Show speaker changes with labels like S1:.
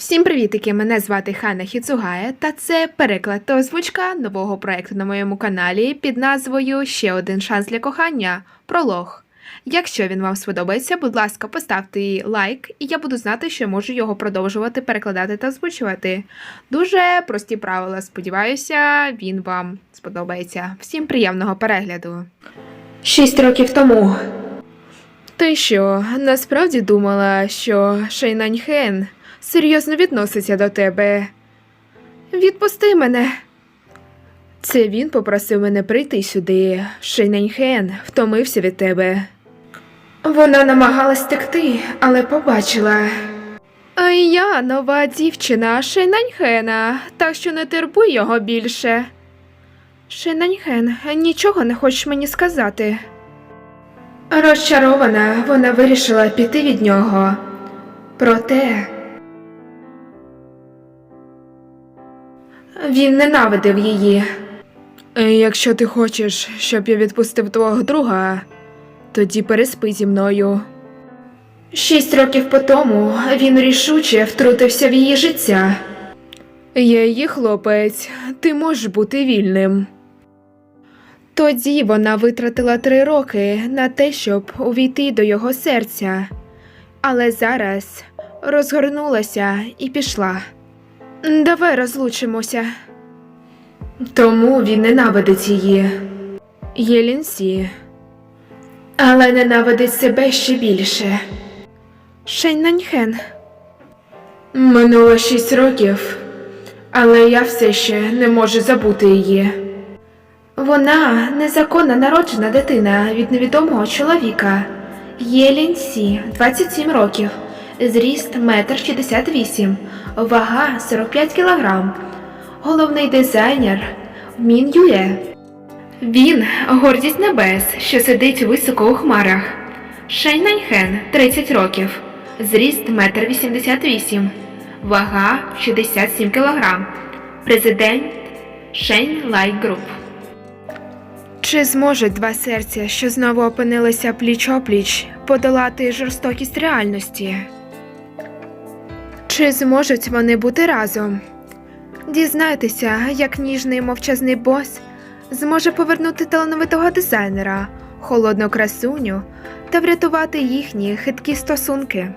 S1: Всім привітики! Мене звати Хана Хіцугая, та це переклад та озвучка нового проекту на моєму каналі під назвою Ще один шанс для кохання пролог. Якщо він вам сподобається, будь ласка, поставте лайк, і я буду знати, що можу його продовжувати перекладати та озвучувати. Дуже прості правила. Сподіваюся, він вам сподобається. Всім приємного перегляду. Шість років тому. Ти що, насправді думала, що Шейнаньхен серйозно відноситься до тебе? Відпусти мене. Це він попросив мене прийти сюди. Шейнаньхен втомився від тебе. Вона намагалась текти, але побачила. А я нова дівчина Шейнаньхена, так що не турбуй його більше. Шейнаньхен, нічого не хочеш мені сказати. Розчарована, вона вирішила піти від нього. Проте він ненавидив її. Якщо ти хочеш, щоб я відпустив твого друга, тоді переспи зі мною. Шість років по тому він рішуче втрутився в її життя. Я її хлопець, ти можеш бути вільним. Тоді вона витратила три роки на те, щоб увійти до його серця, але зараз розгорнулася і пішла. Давай розлучимося. Тому він ненавидить її. Єлінсі. Але ненавидить себе ще більше. Шеннаньхен. Минуло шість років, але я все ще не можу забути її. Вона незаконно народжена дитина від невідомого чоловіка. Єлін Сі, 27 років, зріст 1,68 м, вага 45 кг. Головний дизайнер Мін Ює. Він гордість небес, що сидить високо у хмарах. Шень Наньхен, 30 років, зріст 1,88 м, вага 67 кг. Президент Шень Лай Груп. Чи зможуть два серця, що знову опинилися пліч-опліч, подолати жорстокість реальності? Чи зможуть вони бути разом? Дізнайтеся, як ніжний мовчазний бос зможе повернути талановитого дизайнера, холодну красуню та врятувати їхні хиткі стосунки.